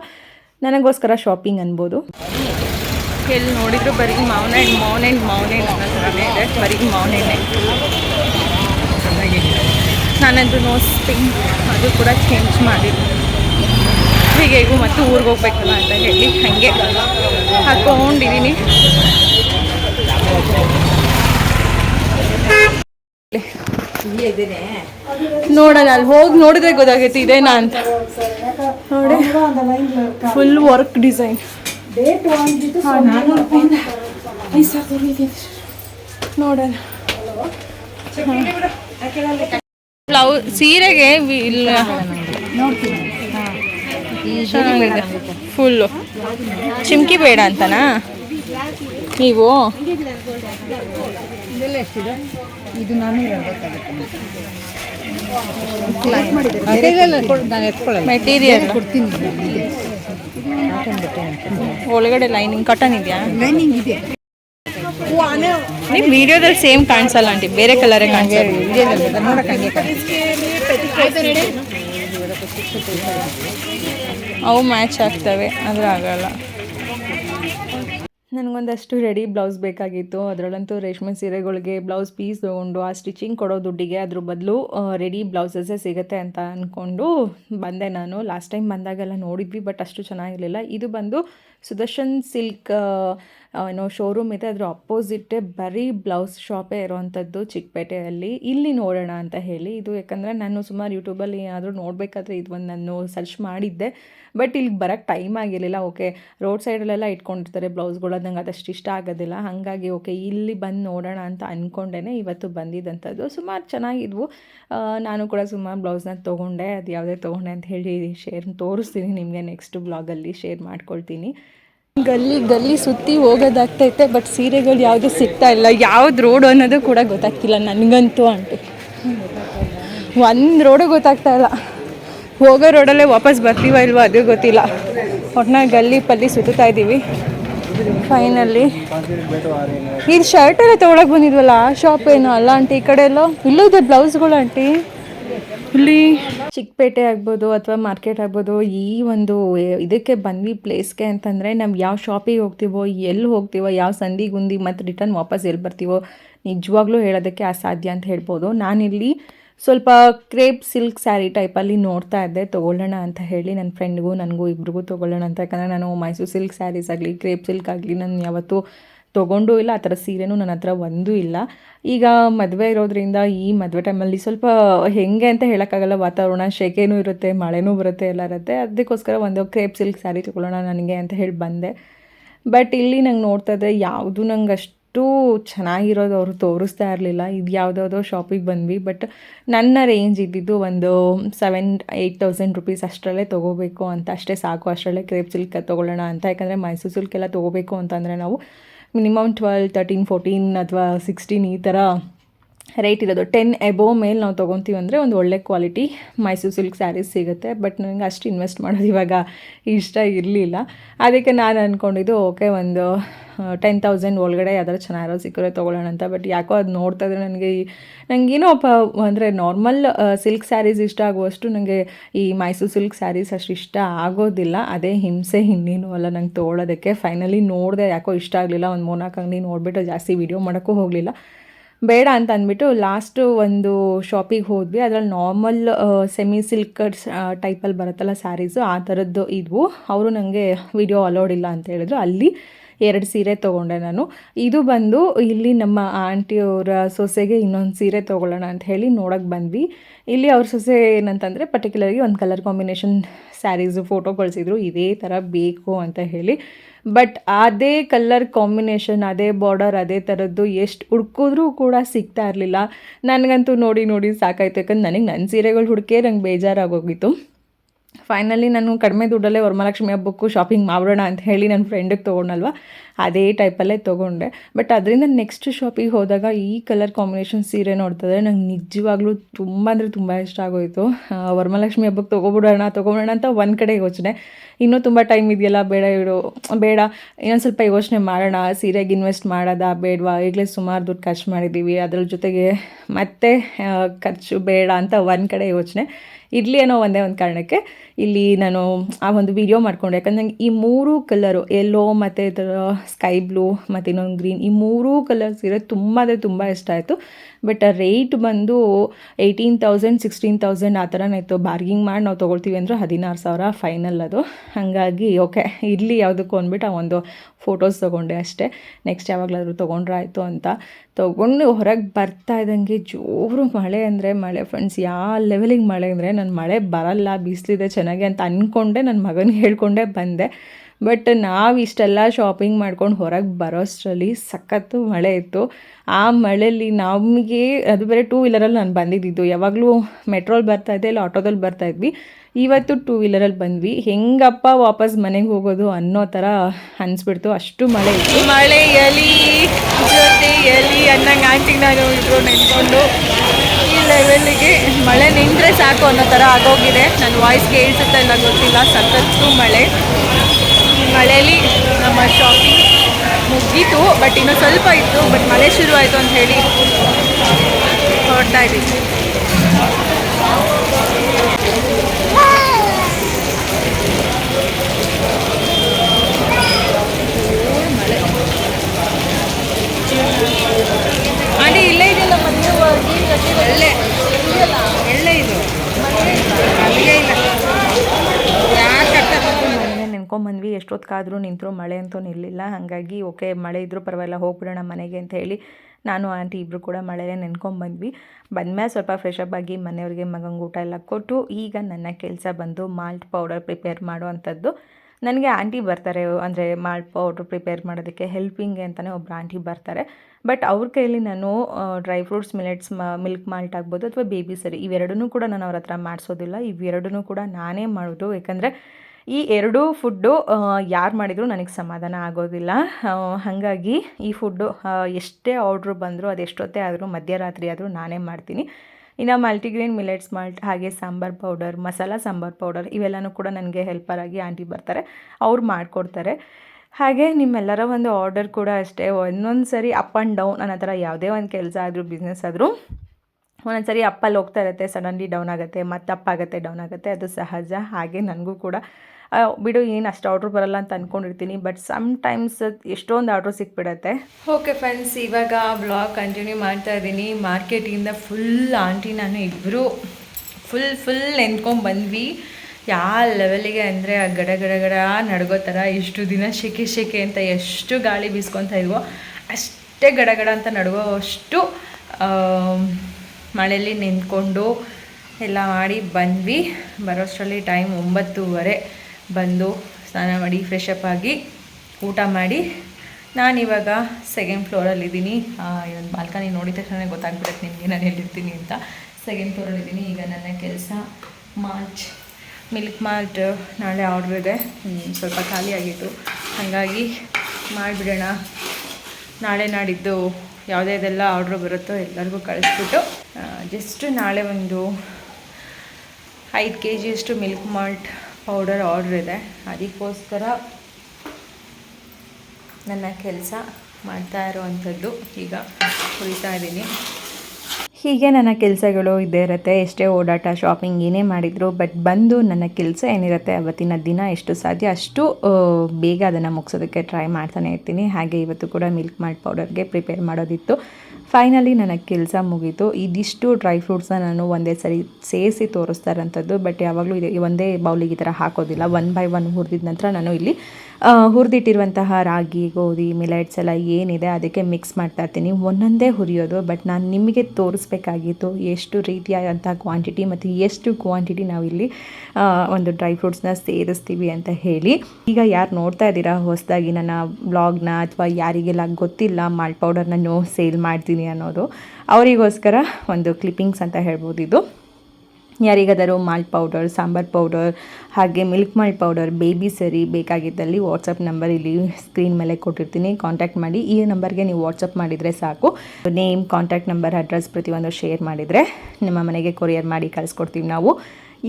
ನನಗೋಸ್ಕರ ಶಾಪಿಂಗ್ ಅನ್ಬೋದು. ಎಲ್ಲಿ ನೋಡಿದ್ರು ಬರೀ ಮೌನ ಹಣ್ಣು ಮೌನ ಹಣ್ಣು ಮೌನ ಹಣ್ಣು ಇದೆ. ಬರೀ ಮಾವನ ಹಣ್ಣೆ. ನಾನದು ನೋಸ್ ಪಿಂಕ್ ಅದು ಕೂಡ ಚೇಂಜ್ ಮಾಡಿದ್ದು. ಹೀಗೆ ಹೇಗೂ ಮತ್ತೆ ಊರಿಗೆ ಹೋಗ್ಬೇಕಲ್ಲ ಅಂತ ಹೇಳಿ ಹಾಗೆ ಹಾಕೊಂಡಿದ್ದೀನಿ ನೋಡೋಣ, ಅಲ್ಲಿ ಹೋಗಿ ನೋಡಿದ್ರೆ ಗೊತ್ತಾಗೈತಿ ಇದೇನಾ ಅಂತ. ನೋಡಿ ಫುಲ್ ವರ್ಕ್ ಡಿಸೈನ್ ನೋಡೋಣ. ಬ್ಲೌಸ್ ಸೀರೆಗೆ ಇಲ್ಲ. ಚೆನ್ನಾಗಿದೆ. ಫುಲ್ಲು ಚಿಮ್ಕಿ ಬೇಡ ಅಂತನಾ? ನೀವು? ಇದು ನಾನು ನಾನು ಎತ್ಕೊಳ್ಳಲ್ಲ. ಮೆಟೀರಿಯಲ್ ಕೊಡ್ತೀನಿ ಒಳಗಡೆ ಲೈನಿಂಗ್ ಕಟನ್ ಇದೆಯಾ? ಲೈನಿಂಗ್ ಇದೆ. ನೀವು ವಿಡಿಯೋದಲ್ಲಿ ಸೇಮ್ ಕಾಣಿಸಲ್ಲ ಆಂಟಿ. ಬೇರೆ ಕಲರೇ ಕಾಣಿಸಲ್ಲ. ನೋಡಕ್ಕೆ ಅವು ಮ್ಯಾಚ್ ಆಗ್ತವೆ. ಆದರೆ ಆಗಲ್ಲ. ನನಗೊಂದಷ್ಟು ರೆಡಿ ಬ್ಲೌಸ್ ಬೇಕಾಗಿತ್ತು. ಅದರಲ್ಲಂತೂ ರೇಷ್ಮೆ ಸೀರೆಗಳಿಗೆ ಬ್ಲೌಸ್ ಪೀಸ್ ತೊಗೊಂಡು, ಆ ಸ್ಟಿಚಿಂಗ್ ಕೊಡೋ ದುಡ್ಡಿಗೆ ಅದ್ರ ಬದಲು ರೆಡಿ ಬ್ಲೌಸಸ್ಸೇ ಸಿಗುತ್ತೆ ಅಂತ ಅಂದ್ಕೊಂಡು ಬಂದೆ ನಾನು. ಲಾಸ್ಟ್ ಟೈಮ್ ಬಂದಾಗೆಲ್ಲ ನೋಡಿದ್ವಿ, ಬಟ್ ಅಷ್ಟು ಚೆನ್ನಾಗಿರಲಿಲ್ಲ. ಇದು ಬಂದು ಸುದರ್ಶನ್ ಸಿಲ್ಕ್ ಏನೋ ಶೋರೂಮ್ ಇದೆ, ಅದ್ರ ಅಪೋಸಿಟ್ಟೇ ಬರೀ ಬ್ಲೌಸ್ ಶಾಪೇ ಇರೋವಂಥದ್ದು ಚಿಕ್ಕಪೇಟೆಯಲ್ಲಿ. ಇಲ್ಲಿ ನೋಡೋಣ ಅಂತ ಹೇಳಿ. ಇದು ಯಾಕಂದರೆ ನಾನು ಸುಮಾರು ಯೂಟ್ಯೂಬಲ್ಲಿ ಏನಾದರೂ ನೋಡಬೇಕಾದ್ರೆ ಇದು ಒಂದು ನಾನು ಸರ್ಚ್ ಮಾಡಿದ್ದೆ. ಬಟ್ ಇಲ್ಲಿ ಬರೋಕ್ಕೆ ಟೈಮ್ ಆಗಿರಲಿಲ್ಲ. ಓಕೆ ರೋಡ್ ಸೈಡಲ್ಲೆಲ್ಲ ಇಟ್ಕೊಂಡಿರ್ತಾರೆ ಬ್ಲೌಸ್ಗಳು ಗಳು. ನಂಗೆ ಅದಷ್ಟು ಇಷ್ಟ ಆಗೋದಿಲ್ಲ. ಹಾಗಾಗಿ ಓಕೆ ಇಲ್ಲಿ ಬಂದು ನೋಡೋಣ ಅಂತ ಅಂದ್ಕೊಂಡೇ ಇವತ್ತು ಬಂದಿದ್ದಂಥದ್ದು ಸುಮಾರು ಚೆನ್ನಾಗಿದ್ವು. ನಾನು ಕೂಡ ಸುಮಾರು ಬ್ಲೌಸ್ನ ತೊಗೊಂಡೆ. ಅದು ಯಾವುದೇ ತೊಗೊಂಡೆ ಅಂತ ಹೇಳಿ ಶೇರ್ ತೋರಿಸ್ತೀನಿ. ನಿಮಗೆ ನೆಕ್ಸ್ಟ್ ಬ್ಲಾಗಲ್ಲಿ ಶೇರ್ ಮಾಡ್ಕೊಳ್ತೀನಿ. ಗಲ್ಲಿ ಗಲ್ಲಿ ಸುತ್ತಿ ಹೋಗೋದಾಗ್ತೈತೆ ಬಟ್ ಸೀರೆಗಳು ಯಾವುದು ಸಿಗ್ತಾ ಇಲ್ಲ. ಯಾವ್ದು ರೋಡು ಅನ್ನೋದು ಕೂಡ ಗೊತ್ತಾಗ್ತಿಲ್ಲ ನನಗಂತೂ ಅಂಟು. ಒಂದು ರೋಡು ಗೊತ್ತಾಗ್ತಾ ಇಲ್ಲ. ಹೋಗೋ ರೋಡಲ್ಲೇ ವಾಪಸ್ ಬರ್ತೀವ ಇಲ್ವೋ ಅದು ಗೊತ್ತಿಲ್ಲ. ಒಟ್ನಾಗ ಗಲ್ಲಿ ಪಲ್ಲಿ ಸುತ್ತಾ ಇದ್ದೀವಿ. ಫೈನಲ್ಲಿ ಇದು ಶರ್ಟ್ ಎಲ್ಲ ತೊಗೊಳಕ್ ಬಂದಿದ್ವಲ್ಲ ಶಾಪ್ ಏನು? ಅಲ್ಲ ಆಂಟಿ, ಈ ಕಡೆ ಎಲ್ಲೋ? ಇಲ್ಲೂ ಇದೆ ಬ್ಲೌಸ್ಗಳು ಆಂಟಿ. ಇಲ್ಲಿ ಚಿಕ್ಕಪೇಟೆ ಆಗ್ಬೋದು ಅಥವಾ ಮಾರ್ಕೆಟ್ ಆಗ್ಬೋದು, ಈ ಒಂದು ಇದಕ್ಕೆ ಬಂದ್ವಿ ಪ್ಲೇಸ್ಗೆ ಅಂತಂದರೆ ನಾವು ಯಾವ ಶಾಪಿಗೆ ಹೋಗ್ತೀವೋ, ಎಲ್ಲಿ ಹೋಗ್ತೀವೋ, ಯಾವ ಸಂದಿ ಗುಂದಿ ಮತ್ತು ರಿಟರ್ನ್ ವಾಪಸ್ ಎಲ್ಲಿ ಬರ್ತೀವೋ ನಿಜವಾಗ್ಲೂ ಹೇಳೋದಕ್ಕೆ ಅಸಾಧ್ಯ ಅಂತ ಹೇಳ್ಬೋದು. ನಾನಿಲ್ಲಿ ಸ್ವಲ್ಪ ಕ್ರೇಪ್ ಸಿಲ್ಕ್ ಸ್ಯಾರಿ ಟೈಪಲ್ಲಿ ನೋಡ್ತಾ ಇದ್ದೆ, ತೊಗೊಳ್ಳೋಣ ಅಂತ ಹೇಳಿ ನನ್ನ ಫ್ರೆಂಡ್ಗೂ ನನಗೂ ಇಬ್ರಿಗೂ ತೊಗೊಳ್ಳೋಣ ಅಂತ. ಯಾಕಂದರೆ ನಾನು ಮೈಸೂರು ಸಿಲ್ಕ್ ಸ್ಯಾರೀಸ್ ಆಗಲಿ ಕ್ರೇಪ್ ಸಿಲ್ಕ್ ಆಗಲಿ, ನಾನು ಯಾವತ್ತೂ ತೊಗೊಂಡೂ ಇಲ್ಲ, ಆ ಥರ ಸೀರೆನೂ ನನ್ನ ಹತ್ರ ಒಂದೂ ಇಲ್ಲ. ಈಗ ಮದುವೆ ಇರೋದ್ರಿಂದ ಈ ಮದುವೆ ಟೈಮಲ್ಲಿ ಸ್ವಲ್ಪ ಹೆಂಗೆ ಅಂತ ಹೇಳೋಕ್ಕಾಗಲ್ಲ, ವಾತಾವರಣ ಶೆಕೆನೂ ಇರುತ್ತೆ, ಮಳೆನೂ ಬರುತ್ತೆ, ಎಲ್ಲ ಇರುತ್ತೆ. ಅದಕ್ಕೋಸ್ಕರ ಒಂದು ಕ್ರೇಪ್ ಸಿಲ್ಕ್ ಸ್ಯಾರಿ ತೊಗೊಳ್ಳೋಣ ನನಗೆ ಅಂತ ಹೇಳಿ ಬಂದೆ. ಬಟ್ ಇಲ್ಲಿ ನಂಗೆ ನೋಡ್ತಾ ಇದ್ದೆ ಯಾವುದು ನಂಗೆ ಅಷ್ಟು ಚೆನ್ನಾಗಿರೋದು ಅವರು ತೋರಿಸ್ತಾ ಇರಲಿಲ್ಲ. ಇದು ಯಾವುದಾವುದೋ ಶಾಪಿಗೆ ಬಂದ್ವಿ. ಬಟ್ ನನ್ನ ರೇಂಜ್ ಇದ್ದಿದ್ದು ಒಂದು ಸೆವೆನ್ ಏಯ್ಟ್ ತೌಸಂಡ್ ರುಪೀಸ್ ಅಷ್ಟರಲ್ಲೇ ತೊಗೋಬೇಕು ಅಂತ, ಅಷ್ಟೇ ಸಾಕು, ಅಷ್ಟರಲ್ಲೇ ಕ್ರೇಪ್ ಸಿಲ್ಕ್ ತೊಗೊಳ್ಳೋಣ ಅಂತ. ಯಾಕಂದರೆ ಮೈಸೂರು ಸಿಲ್ಕ್ ಎಲ್ಲ ತೊಗೋಬೇಕು ಅಂತಂದರೆ ನಾವು ಮಿನಿಮಮ್ ಟ್ವೆಲ್ ತರ್ಟೀನ್ ಫೋರ್ಟೀನ್ ಅಥವಾ ಸಿಕ್ಸ್ಟೀನ್ ಈ ಥರ ರೇಟ್ ಇರೋದು ಟೆನ್ ಎಬೋ ಮೇಲೆ ನಾವು ತೊಗೊತೀವಿ ಅಂದರೆ ಒಂದು ಒಳ್ಳೆ ಕ್ವಾಲಿಟಿ ಮೈಸೂರು ಸಿಲ್ಕ್ ಸ್ಯಾರೀಸ್ ಸಿಗುತ್ತೆ. ಬಟ್ ನನಗೆ ಅಷ್ಟು ಇನ್ವೆಸ್ಟ್ ಮಾಡೋದು ಇವಾಗ ಇಷ್ಟ ಇರಲಿಲ್ಲ. ಅದಕ್ಕೆ ನಾನು ಅಂದ್ಕೊಂಡಿದ್ದು ಓಕೆ ಒಂದು ಟೆನ್ ತೌಸಂಡ್ ಒಳಗಡೆ ಯಾವ್ದಾದ್ರು ಚೆನ್ನಾಗಿರೋ ಸಿಕ್ಕರೆ ತೊಗೊಳ್ಳೋಣ ಅಂತ. ಬಟ್ ಯಾಕೋ ಅದು ನೋಡ್ತಾ ಇದ್ರೆ ನನಗೆ ಈ- ನನಗೇನೋ ಪ, ಅಂದರೆ ನಾರ್ಮಲ್ ಸಿಲ್ಕ್ ಸ್ಯಾರೀಸ್ ಇಷ್ಟ ಆಗುವಷ್ಟು ನನಗೆ ಈ ಮೈಸೂರು ಸಿಲ್ಕ್ ಸ್ಯಾರೀಸ್ ಅಷ್ಟು ಇಷ್ಟ ಆಗೋದಿಲ್ಲ. ಅದೇ ಹಿಂಸೆ ಇನ್ನೇನು ಅಲ್ಲ, ನಂಗೆ ತೊಗೊಳೋದಕ್ಕೆ. ಫೈನಲಿ ನೋಡಿದೆ, ಯಾಕೋ ಇಷ್ಟ ಆಗಲಿಲ್ಲ. ಒಂದು ಮೂರ್ನಾಲ್ಕು ಅಂಗಡಿ ನೋಡಿಬಿಟ್ಟು ಜಾಸ್ತಿ ವೀಡಿಯೋ ಮಾಡೋಕ್ಕೂ ಹೋಗಲಿಲ್ಲ. ಬೇಡ ಅಂತ ಅಂದ್ಬಿಟ್ಟು ಲಾಸ್ಟು ಒಂದು ಶಾಪಿಗೆ ಹೋದ್ವಿ. ಅದರಲ್ಲಿ ನಾರ್ಮಲ್ ಸೆಮಿ ಸಿಲ್ಕ್ ಟೈಪಲ್ಲಿ ಬರುತ್ತಲ್ಲ ಸ್ಯಾರೀಸು ಆ ಥರದ್ದು ಇದ್ವು. ಅವರು ನನಗೆ ವಿಡಿಯೋ ಅಲೋಡ್ ಇಲ್ಲ ಅಂತ ಹೇಳಿದ್ರು. ಅಲ್ಲಿ ಎರಡು ಸೀರೆ ತೊಗೊಂಡೆ ನಾನು. ಇದು ಬಂದು ಇಲ್ಲಿ ನಮ್ಮ ಆಂಟಿಯವರ ಸೊಸೆಗೆ ಇನ್ನೊಂದು ಸೀರೆ ತೊಗೊಳ್ಳೋಣ ಅಂತ ಹೇಳಿ ನೋಡೋಕ್ಕೆ ಬಂದ್ವಿ. ಇಲ್ಲಿ ಅವ್ರ ಸೊಸೆ ಏನಂತಂದರೆ ಪರ್ಟಿಕ್ಯುಲರ್ಗೆ ಒಂದು ಕಲರ್ ಕಾಂಬಿನೇಷನ್ ಸ್ಯಾರೀಸು ಫೋಟೋ ಕಳಿಸಿದ್ರು. ಇದೇ ಥರ ಬೇಕು ಅಂತ ಹೇಳಿ ಬಟ್ ಅದೇ ಕಲರ್ ಕಾಂಬಿನೇಷನ್ ಅದೇ ಬಾರ್ಡರ್ ಅದೇ ಥರದ್ದು ಎಷ್ಟು ಹುಡ್ಕಿದ್ರೂ ಕೂಡ ಸಿಗ್ತಾ ಇರಲಿಲ್ಲ. ನನಗಂತೂ ನೋಡಿ ನೋಡಿ ಸಾಕಾಯ್ತು. ಯಾಕಂದ್ರೆ ನನಗೆ ನನ್ನ ಸೀರೆಗಳು ಹುಡುಕೇ ನಂಗೆ ಬೇಜಾರಾಗೋಗಿತ್ತು. ಫೈನಲಿ ನಾನು ಕಡಿಮೆ ದುಡ್ಡಲ್ಲೇ ವರಮಹಾಲಕ್ಷ್ಮಿ ಹಬ್ಬಕ್ಕೂ ಶಾಪಿಂಗ್ ಮಾಡೋಣ ಅಂತ ಹೇಳಿ ನನ್ನ ಫ್ರೆಂಡಿಗೆ ತೊಗೊಂಡಲ್ವ? ಅದೇ ಟೈಪಲ್ಲೇ ತೊಗೊಂಡೆ. ಬಟ್ ಅದರಿಂದ ನೆಕ್ಸ್ಟ್ ಶಾಪಿಗೆ ಹೋದಾಗ ಈ ಕಲರ್ ಕಾಂಬಿನೇಷನ್ ಸೀರೆ ನೋಡ್ತಿದ್ರೆ ನಂಗೆ ನಿಜವಾಗ್ಲೂ ತುಂಬ ಅಂದರೆ ತುಂಬ ಇಷ್ಟ ಆಗೋಯಿತು. ವರಮಹಾಲಕ್ಷ್ಮಿ ಹಬ್ಬಕ್ಕೆ ತೊಗೊಬಿಡೋಣ ತೊಗೊಬಿಡೋಣ ಅಂತ ಒಂದು ಕಡೆ ಯೋಚನೆ. ಇನ್ನೂ ತುಂಬ ಟೈಮ್ ಇದೆಯಲ್ಲ, ಬೇಡ ಇಡು, ಬೇಡ. ಇನ್ನೊಂದು ಸ್ವಲ್ಪ ಯೋಚನೆ ಮಾಡೋಣ. ಸೀರೆಗೆ ಇನ್ವೆಸ್ಟ್ ಮಾಡೋದಾ, ಬೇಡವಾ? ಈಗಲೇ ಸುಮಾರು ದುಡ್ಡು ಖರ್ಚು ಮಾಡಿದ್ದೀವಿ ಅದ್ರ ಜೊತೆಗೆ ಮತ್ತೆ ಖರ್ಚು ಬೇಡ ಅಂತ ಒಂದು ಕಡೆ ಯೋಚನೆ. ಇರಲಿ ಅನ್ನೋ ಒಂದೇ ಒಂದು ಕಾರಣಕ್ಕೆ ಇಲ್ಲಿ ನಾನು ಆ ಒಂದು ವಿಡಿಯೋ ಮಾಡಿಕೊಂಡೆ. ಯಾಕಂದ್ರೆ ನಂಗೆ ಈ ಮೂರು ಕಲರು ಎಲ್ಲೋ ಮತ್ತು ಈ ಥರ ಸ್ಕೈ ಬ್ಲೂ ಮತ್ತು ಇನ್ನೊಂದು ಗ್ರೀನ್ ಈ ಮೂರೂ ಕಲರ್ಸ್ ಇರೋದು ತುಂಬ ಅಂದರೆ ತುಂಬ ಇಷ್ಟ ಆಯಿತು. ಬಟ್ ರೇಟ್ ಬಂದು ಏಯ್ಟೀನ್ ತೌಸಂಡ್ ಸಿಕ್ಸ್ಟೀನ್ ತೌಸಂಡ್ ಆ ಥರನೇ ಇತ್ತು. ಬಾರ್ಗಿಂಗ್ ಮಾಡಿ ನಾವು ತೊಗೊಳ್ತೀವಿ ಅಂದರೆ ಹದಿನಾರು ಸಾವಿರ ಫೈನಲ್ ಅದು. ಹಾಗಾಗಿ ಓಕೆ ಇರಲಿ ಯಾವುದಕ್ಕೂ ಅಂದ್ಬಿಟ್ಟು ಆ ಒಂದು ಫೋಟೋಸ್ ತೊಗೊಂಡೆ ಅಷ್ಟೇ. ನೆಕ್ಸ್ಟ್ ಯಾವಾಗಲಾದರೂ ತೊಗೊಂಡ್ರೆ ಅಂತ. ತೊಗೊಂಡು ಹೊರಗೆ ಬರ್ತಾ ಇದ್ದಂಗೆ ಜೋರು ಮಳೆ ಅಂದರೆ ಮಳೆ ಫ್ರೆಂಡ್ಸ್ ಯಾವ ಲೆವೆಲಿಗೆ ಮಳೆ ಅಂದರೆ ನಾನು ಮಳೆ ಬರಲ್ಲ, ಬಿಸಿಲಿದೆ ಚೆನ್ನಾಗಿ ಅಂತ ಅಂದ್ಕೊಂಡೆ ನನ್ನ ಮಗನಿಗೆ ಹೇಳ್ಕೊಂಡೆ ಬಂದೆ. ಬಟ್ ನಾವು ಇಷ್ಟೆಲ್ಲ ಶಾಪಿಂಗ್ ಮಾಡ್ಕೊಂಡು ಹೊರಗೆ ಬರೋಷ್ಟರಲ್ಲಿ ಸಖತ್ತು ಮಳೆ ಇತ್ತು. ಆ ಮಳೆಯಲ್ಲಿ ನಮಗೆ, ಅದು ಬೇರೆ ಟೂ ವೀಲರಲ್ಲಿ ನಾನು ಬಂದಿದ್ದಿದ್ದು ಯಾವಾಗಲೂ ಮೆಟ್ರೋಲ್ ಬರ್ತಾ ಇದ್ದೆ, ಇಲ್ಲ ಆಟೋದಲ್ಲಿ ಬರ್ತಾ ಇದ್ವಿ. ಇವತ್ತು ಟೂ ವೀಲರಲ್ಲಿ ಬಂದ್ವಿ. ಹೆಂಗಪ್ಪ ವಾಪಸ್ ಮನೆಗೆ ಹೋಗೋದು ಅನ್ನೋ ಥರ ಅನಿಸ್ಬಿಡ್ತು. ಅಷ್ಟು ಮಳೆ ಇತ್ತು. ಮಳೆಯಲ್ಲಿ ಜೊತೆಯಲ್ಲಿ ಅನ್ನಂಗೆ ಆಂಟಿ ನಾನು ಇದ್ರು ನೆನ್ಕೊಂಡು. ಈ ಲೆವೆಲ್ಲಿಗೆ ಮಳೆ ನಿಂತರೆ ಸಾಕು ಅನ್ನೋ ಥರ ಆಗೋಗಿದೆ. ನನ್ನ ವಾಯ್ಸ್ ಕೇಳಿಸುತ್ತೆ ಇಲ್ಲ ಗೊತ್ತಿಲ್ಲ. ಸಖತ್ತು ಮಳೆ. ಮಳೆಯಲ್ಲಿ ನಮ್ಮ ಶಾಪಿಂಗ್ ಮುಗೀತು ಬಟ್ ಇನ್ನೂ ಸ್ವಲ್ಪ ಇತ್ತು ಬಟ್ ಮಳೆ ಶುರು ಆಯಿತು ಅಂತ ಹೇಳಿ ಹೊರಡ್ತಾ ಇದ್ದೀವಿ ಆಂಟಿ ಇಲ್ಲೇ ಇದೆಯಲ್ಲ ಮತ್ತೆ ಎಳ್ಳೆ ಎಳ್ಳೆ ಇದು ಅಲ್ಲಿಗೆ ಇಲ್ಲ ಯಾಕೆ ಮನೆನೇ ನೆನ್ಕೊಂಬಂದ್ವಿ ನಿಂತರು ಮಳೆ ಅಂತೂ ನಿಲ್ಲಿಲ್ಲ. ಹಾಗಾಗಿ ಓಕೆ, ಮಳೆ ಇದ್ದರೂ ಪರವಾಗಿಲ್ಲ, ಹೋಗ್ಬಿಡೋಣ ಮನೆಗೆ ಅಂತ ಹೇಳಿ ನಾನು ಆಂಟಿ ಇಬ್ಬರು ಕೂಡ ಮಳೆಯೇ ನೆನ್ಕೊಂಡು ಬಂದ್ವಿ. ಬಂದಮೇಲೆ ಸ್ವಲ್ಪ ಫ್ರೆಶ್ ಅಪ್ ಆಗಿ ಮನೆಯವ್ರಿಗೆ ಮಗಂಗೆ ಊಟ ಎಲ್ಲ ಕೊಟ್ಟು ಈಗ ನನ್ನ ಕೆಲಸ ಬಂದು ಮಾಲ್ಟ್ ಪೌಡರ್ ಪ್ರಿಪೇರ್ ಮಾಡುವಂಥದ್ದು. ನನಗೆ ಆಂಟಿ ಬರ್ತಾರೆ, ಅಂದರೆ ಮಾಲ್ಟ್ ಪೌಡ್ರ್ ಪ್ರಿಪೇರ್ ಮಾಡೋದಕ್ಕೆ ಹೆಲ್ಪಿಂಗ್ ಅಂತಲೇ ಒಬ್ಬರು ಆಂಟಿ ಬರ್ತಾರೆ. ಬಟ್ ಅವ್ರ ಕೈಯಲ್ಲಿ ನಾನು dry fruits millets milk malt ಆಗ್ಬೋದು ಅಥವಾ ಬೇಬಿ ಸರಿ, ಇವೆರಡನ್ನೂ ಕೂಡ ನಾನು ಅವ್ರ ಹತ್ರ ಮಾಡಿಸೋದಿಲ್ಲ. ಇವೆರಡನ್ನೂ ಕೂಡ ನಾನೇ ಮಾಡೋದು. ಯಾಕಂದರೆ ಈ ಎರಡೂ ಫುಡ್ಡು ಯಾರು ಮಾಡಿದರೂ ನನಗೆ ಸಮಾಧಾನ ಆಗೋದಿಲ್ಲ. ಹಾಗಾಗಿ ಈ ಫುಡ್ಡು ಎಷ್ಟೇ ಆರ್ಡ್ರು ಬಂದರೂ ಅದು ಎಷ್ಟೊತ್ತೇ ಆದರೂ ಮಧ್ಯರಾತ್ರಿ ಆದರೂ ನಾನೇ ಮಾಡ್ತೀನಿ. ಇನ್ನು ಮಲ್ಟಿಗ್ರೇನ್ ಮಿಲೆಟ್ಸ್ ಮಾಲ್ಟ್ ಹಾಗೆ ಸಾಂಬಾರ್ ಪೌಡರ್ ಮಸಾಲ ಸಾಂಬಾರ್ ಪೌಡರ್ ಇವೆಲ್ಲನೂ ಕೂಡ ನನಗೆ ಹೆಲ್ಪರ್ ಆಗಿ ಆಂಟಿ ಬರ್ತಾರೆ. ಅವ್ರು ಮಾಡಿಕೊಡ್ತಾರೆ. ಹಾಗೆ ನಿಮ್ಮೆಲ್ಲರ ಒಂದು ಆರ್ಡರ್ ಕೂಡ ಅಷ್ಟೇ. ಒಂದೊಂದು ಸರಿ ಅಪ್ ಆ್ಯಂಡ್ ಡೌನ್ ಅನ್ನೋ ಥರ ಯಾವುದೇ ಒಂದು ಕೆಲಸ ಆದರೂ ಬಿಸ್ನೆಸ್ ಆದರೂ ಒಂದೊಂದು ಸರಿ ಅಪ್ಪಲ್ಲಿ ಹೋಗ್ತಾ ಇರುತ್ತೆ ಸಡನ್ಲಿ ಡೌನ್ ಆಗುತ್ತೆ ಮತ್ತೆ ಅಪ್ ಆಗುತ್ತೆ ಡೌನ್ ಆಗುತ್ತೆ, ಅದು ಸಹಜ. ಹಾಗೆ ನನಗೂ ಕೂಡ ಬಿಡು, ಏನು ಅಷ್ಟು ಆರ್ಡ್ರ್ ಬರಲ್ಲ ಅಂತ ಅಂದ್ಕೊಂಡಿರ್ತೀನಿ ಬಟ್ ಸಮ್ ಟೈಮ್ಸ್ ಎಷ್ಟೊಂದು ಆರ್ಡ್ರ್ ಸಿಕ್ಬಿಡತ್ತೆ. ಓಕೆ ಫ್ರೆಂಡ್ಸ್ ಇವಾಗ ಬ್ಲಾಗ್ ಕಂಟಿನ್ಯೂ ಮಾಡ್ತಾ ಇದ್ದೀನಿ. ಮಾರ್ಕೆಟಿಂದ ಫುಲ್ ಆಂಟಿ ನಾನು ಇಬ್ಬರು ಫುಲ್ ಫುಲ್ ನೆನ್ಕೊಂಡು ಬಂದ್ವಿ. ಯಾವ ಲೆವೆಲಿಗೆ ಅಂದರೆ ಆ ಗಡ ಗಡ ಗಡ ನಡ್ಗೋ ಥರ ಇಷ್ಟು ದಿನ ಶೆಕೆ ಶೆಕೆ ಅಂತ ಎಷ್ಟು ಗಾಳಿ ಬೀಸ್ಕೊತಾ ಇದ್ವೋ ಅಷ್ಟೇ ಗಡ ಗಡ ಅಂತ ನಡ್ಗೋ ಅಷ್ಟು ಮಳೆಯಲ್ಲಿ ನಿಂತ್ಕೊಂಡು ಎಲ್ಲ ಮಾಡಿ ಬಂದ್ವಿ. ಬರೋಷ್ಟರಲ್ಲಿ ಟೈಮ್ ಒಂಬತ್ತೂವರೆ. ಬಂದು ಸ್ನಾನ ಮಾಡಿ ಫ್ರೆಶ್ ಅಪ್ ಆಗಿ ಊಟ ಮಾಡಿ, ನಾನಿವಾಗ ಸೆಕೆಂಡ್ ಫ್ಲೋರಲ್ಲಿದ್ದೀನಿ ಒಂದು ಬಾಲ್ಕನಿ ನೋಡಿದ ತಕ್ಷಣ ಗೊತ್ತಾಗ್ಬಿಡುತ್ತೆ ನಿಮಗೆ ನಾನು ಹೇಳಿರ್ತೀನಿ ಅಂತ. ಸೆಕೆಂಡ್ ಫ್ಲೋರಲ್ಲಿದ್ದೀನಿ ಈಗ ನನ್ನ ಕೆಲಸ ಮಾರ್ಚ್ ಮಿಲ್ಕ್ ಮಾರ್ಟ್ ನಾಳೆ ಆರ್ಡ್ರ್ ಇದೆ. ಸ್ವಲ್ಪ ಖಾಲಿ ಆಗಿತ್ತು. ಹಾಗಾಗಿ ಮಾಡಿಬಿಡೋಣ. ನಾಳೆ ನಾಡಿದ್ದು ಇದೆಲ್ಲ ಆರ್ಡ್ರ್ ಬರುತ್ತೋ ಎಲ್ಲರಿಗೂ ಕಳಿಸ್ಬಿಟ್ಟು ಜಸ್ಟ್ ನಾಳೆ ಒಂದು ಐದು ಕೆ ಜಿಯಷ್ಟು ಮಿಲ್ಕ್ ಮಾಲ್ಟ್ ಪೌಡರ್ ಆರ್ಡ್ರ್ ಇದೆ. ಅದಕ್ಕೋಸ್ಕರ ನನ್ನ ಕೆಲಸ ಮಾಡ್ತಾ ಇರುವಂಥದ್ದು ಈಗ ಕುಳಿತಾ ಇದ್ದೀನಿ. ಹೀಗೆ ನನ್ನ ಕೆಲಸಗಳು ಇದ್ದೇ ಇರುತ್ತೆ. ಎಷ್ಟೇ ಓಡಾಟ ಶಾಪಿಂಗ್ ಏನೇ ಮಾಡಿದ್ರು ಬಟ್ ಬಂದು ನನ್ನ ಕೆಲಸ ಏನಿರುತ್ತೆ, ಅವತ್ತಿನ ದಿನ ಎಷ್ಟು ಸಾಧ್ಯ, ಅಷ್ಟು ಬೇಗ ಅದನ್ನು ಮುಗಿಸೋದಕ್ಕೆ ಟ್ರೈ ಮಾಡ್ತಾನೆ ಇರ್ತೀನಿ. ಹಾಗೆ ಇವತ್ತು ಕೂಡ ಮಿಲ್ಕ್ ಮಾಲ್ಟ್ ಪೌಡರ್ಗೆ ಪ್ರಿಪೇರ್ ಮಾಡೋದಿತ್ತು. ಫೈನಲಿ ನನಗೆ ಕೆಲಸ ಮುಗೀತು. ಇದಿಷ್ಟು ಡ್ರೈ ಫ್ರೂಟ್ಸನ್ನ ನಾನು ಒಂದೇ ಸರಿ ಸೇರಿಸಿ ತೋರಿಸ್ತಾರಂಥದ್ದು ಬಟ್ ಯಾವಾಗಲೂ ಇದೇ, ಒಂದೇ ಬೌಲಿಗೆ ಈ ಥರ ಹಾಕೋದಿಲ್ಲ. ಒನ್ ಬೈ ಒನ್ ಹುರಿದಿದ ನಂತರ ನಾನು ಇಲ್ಲಿ ಹುರಿದಿಟ್ಟಿರುವಂತಹ ರಾಗಿ, ಗೋಧಿ, ಮಿಲೆಟ್ಸ್ ಎಲ್ಲ ಏನಿದೆ ಅದಕ್ಕೆ ಮಿಕ್ಸ್ ಮಾಡ್ತಾ ಇರ್ತೀನಿ. ಒಂದೊಂದೇ ಹುರಿಯೋದು ಬಟ್ ನಾನು ನಿಮಗೆ ತೋರಿಸ್ಬೇಕಾಗಿತ್ತು ಎಷ್ಟು ರೀತಿಯಾದಂಥ ಕ್ವಾಂಟಿಟಿ ಮತ್ತು ಎಷ್ಟು ಕ್ವಾಂಟಿಟಿ ನಾವಿಲ್ಲಿ ಒಂದು ಡ್ರೈ ಫ್ರೂಟ್ಸ್ನ ಸೇರಿಸ್ತೀವಿ ಅಂತ ಹೇಳಿ. ಈಗ ಯಾರು ನೋಡ್ತಾ ಇದ್ದೀರಾ, ಹೊಸದಾಗಿ ನನ್ನ ಬ್ಲಾಗ್ನ ಅಥವಾ ಯಾರಿಗೆಲ್ಲ ಗೊತ್ತಿಲ್ಲ ಮಾಲ್ಟ್ ಪೌಡರ್ನ ನೋ ಸೇಲ್ ಮಾಡ್ತೀನಿ ಅನ್ನೋದು, ಅವರಿಗೋಸ್ಕರ ಒಂದು ಕ್ಲಿಪ್ಪಿಂಗ್ಸ್ ಅಂತ ಹೇಳ್ಬೋದು ಇದು. ಯಾರಿಗಾದರೂ ಮಾಲ್ಟ್ ಪೌಡರ್ ಸಾಂಬಾರ್ ಪೌಡರ್ ಹಾಗೆ ಮಿಲ್ಕ್ ಮಾಲ್ಟ್ ಪೌಡರ್ ಬೇಬಿ ಸರಿ ಬೇಕಾಗಿದ್ದಲ್ಲಿ ವಾಟ್ಸಪ್ ನಂಬರ್ ಇಲ್ಲಿ ಸ್ಕ್ರೀನ್ ಮೇಲೆ ಕೊಟ್ಟಿರ್ತೀನಿ. ಕಾಂಟ್ಯಾಕ್ಟ್ ಮಾಡಿ. ಈ ನಂಬರ್ಗೆ ನೀವು ವಾಟ್ಸಪ್ ಮಾಡಿದರೆ ಸಾಕು. ನೇಮ್ ಕಾಂಟ್ಯಾಕ್ಟ್ ನಂಬರ್ ಅಡ್ರೆಸ್ ಪ್ರತಿಯೊಂದು ಶೇರ್ ಮಾಡಿದರೆ ನಿಮ್ಮ ಮನೆಗೆ ಕೊರಿಯರ್ ಮಾಡಿ ಕಳಿಸ್ಕೊಡ್ತೀವಿ ನಾವು.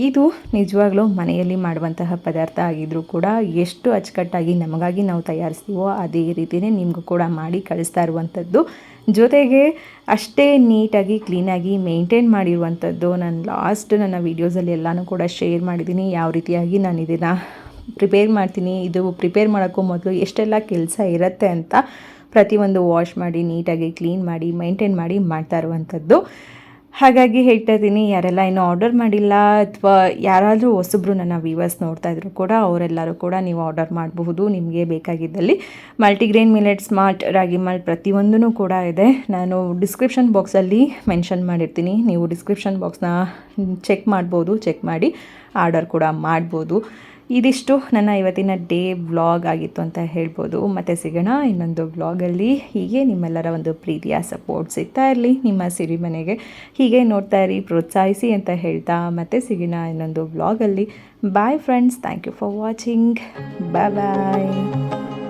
ಇದು ನಿಜವಾಗ್ಲೂ ಮನೆಯಲ್ಲಿ ಮಾಡುವಂತಹ ಪದಾರ್ಥ ಆಗಿದ್ದರೂ ಕೂಡ ಎಷ್ಟು ಅಚ್ಚುಕಟ್ಟಾಗಿ ನಮಗಾಗಿ ನಾವು ತಯಾರಿಸ್ತೀವೋ ಅದೇ ರೀತಿಯೇ ನಿಮಗೂ ಕೂಡ ಮಾಡಿ ಕಳಿಸ್ತಾ ಇರುವಂಥದ್ದು. ಜೊತೆಗೆ ಅಷ್ಟೇ ನೀಟಾಗಿ, ಕ್ಲೀನಾಗಿ ಮೇಂಟೈನ್ ಮಾಡಿರುವಂಥದ್ದು ನಾನು ಲಾಸ್ಟ್ ನನ್ನ ವೀಡಿಯೋಸಲ್ಲಿ ಎಲ್ಲನೂ ಕೂಡ ಶೇರ್ ಮಾಡಿದ್ದೀನಿ. ಯಾವ ರೀತಿಯಾಗಿ ನಾನು ಇದನ್ನು ಪ್ರಿಪೇರ್ ಮಾಡ್ತೀನಿ, ಇದು ಪ್ರಿಪೇರ್ ಮಾಡೋಕ್ಕೂ ಮೊದಲು ಎಷ್ಟೆಲ್ಲ ಕೆಲಸ ಇರುತ್ತೆ ಅಂತ ಪ್ರತಿಯೊಂದು ವಾಶ್ ಮಾಡಿ, ನೀಟಾಗಿ ಕ್ಲೀನ್ ಮಾಡಿ, ಮೈಂಟೈನ್ ಮಾಡಿ ಮಾಡ್ತಾ ಇರುವಂಥದ್ದು. ಹಾಗಾಗಿ ಹೇಳ್ತಾ ಇದ್ದೀನಿ, ಯಾರೆಲ್ಲ ಇನ್ನೂ ಆರ್ಡರ್ ಮಾಡಿಲ್ಲ ಅಥವಾ ಯಾರಾದರೂ ಹೊಸಬ್ರು ನನ್ನ ವ್ಯೂವರ್ಸ್ ನೋಡ್ತಾ ಇದ್ರು ಕೂಡ ಅವರೆಲ್ಲರೂ ಕೂಡ ನೀವು ಆರ್ಡರ್ ಮಾಡಬಹುದು, ನಿಮಗೆ ಬೇಕಾಗಿದ್ದಲ್ಲಿ. Multigrain millet smart ragi malt ಪ್ರತಿಯೊಂದೂ ಕೂಡ ಇದೆ. ನಾನು ಡಿಸ್ಕ್ರಿಪ್ಷನ್ ಬಾಕ್ಸಲ್ಲಿ ಮೆನ್ಷನ್ ಮಾಡಿರ್ತೀನಿ. ನೀವು ಡಿಸ್ಕ್ರಿಪ್ಷನ್ ಬಾಕ್ಸ್ನ ಚೆಕ್ ಮಾಡ್ಬೋದು ಚೆಕ್ ಮಾಡಿ ಆರ್ಡರ್ ಕೂಡ ಮಾಡ್ಬೋದು. ಇದಿಷ್ಟು ನನ್ನ ಇವತ್ತಿನ ಡೇ ವ್ಲಾಗ್ ಆಗಿತ್ತು ಅಂತ ಹೇಳ್ಬೋದು. ಮತ್ತೆ ಸಿಗೋಣ ಇನ್ನೊಂದು ವ್ಲಾಗಲ್ಲಿ. ಹೀಗೆ ನಿಮ್ಮೆಲ್ಲರ ಒಂದು ಪ್ರೀತಿಯ ಸಪೋರ್ಟ್ ಸಿಗ್ತಾ ಇರಲಿ. ನಿಮ್ಮ ಸಿರಿಮನೆಗೆ ಹೀಗೆ ನೋಡ್ತಾ ಇರಿ, ಪ್ರೋತ್ಸಾಹಿಸಿ ಅಂತ ಹೇಳ್ತಾ ಮತ್ತೆ ಸಿಗೋಣ ಇನ್ನೊಂದು ವ್ಲಾಗಲ್ಲಿ. Bye friends thank you for watching bye bye